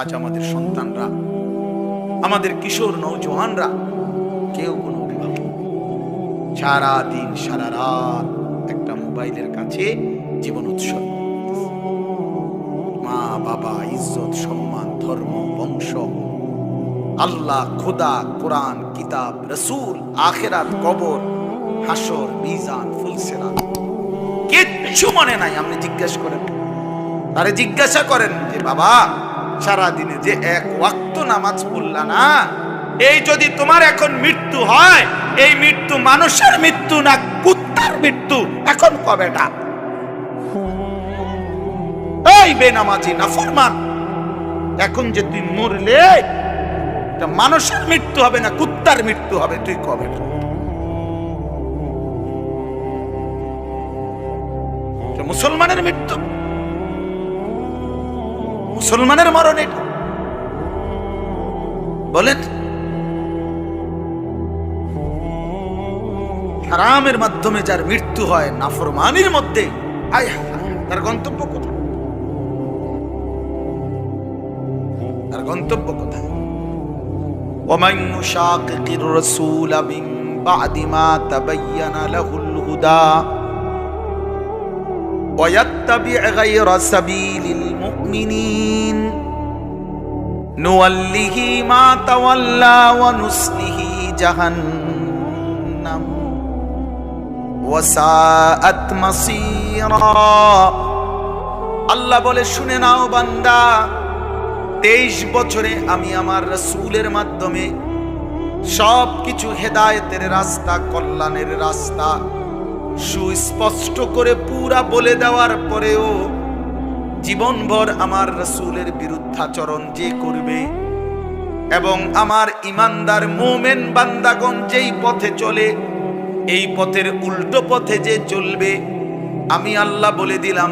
আজ আমাদের সন্তানরা, আমাদের কিশোর নৌজওয়ানরা কেউ কোনো অভিভাবক। সারা দিন সারা রাত একটা মোবাইলের কাছে জীবন উৎসর্গ মা, বাবা, ইজ্জত, সম্মান, ধর্ম, বংশ, আল্লাহ, খোদা, কোরআন, কিতাব, রসুল, আখেরাত, কবর হাসর মিজান ফুলসেরা কিচ্ছু মনে নাই, আপনি জিজ্ঞাসা করেন। আরে জিজ্ঞাসা করেন যে, বাবা সারা দিনে যে এক ওয়াক্ত নামাজ পড়লা না, এই যদি তোমার এখন মৃত্যু হয়, এই মৃত্যু মানুষের মৃত্যু না কুত্তার মৃত্যু, এখন কবেটা এই বেনামাজি না ফরমান এখন যে তুই মরলে মানুষের মৃত্যু হবে না কুত্তার মৃত্যু হবে, তুই কবে এটা মুসলমানের মৃত্যু। মুসলমানের মরণ এটা বলেন হারামের মাধ্যমে যার মৃত্যু হয় নাফরমানির মধ্যে আয় হায় হায়, তার গন্তব্য কোথায় তার গন্তব্য কোথায় ومن يشاقق الرسول من بعد ما تبين له الهدى ويتبع غير سبيل المؤمنين نوله ما تولى ونسله جهنم وساءت مصيرا আল্লাহ বলে শুনে নাও বান্দা তেইশ বছরে আমি আমার রসুলের মাধ্যমে সব কিছু হেদায়েতের রাস্তা কল্যাণের রাস্তা সুস্পষ্ট করে পুরা বলে দেওয়ার পরেও জীবনভর আমার রসুলের বিরুদ্ধাচরণ যে করবে এবং আমার ইমানদার মোমেন বান্দাগণ যেই পথে চলে, এই পথের উল্টো পথে যে চলবে, আমি আল্লাহ বলে দিলাম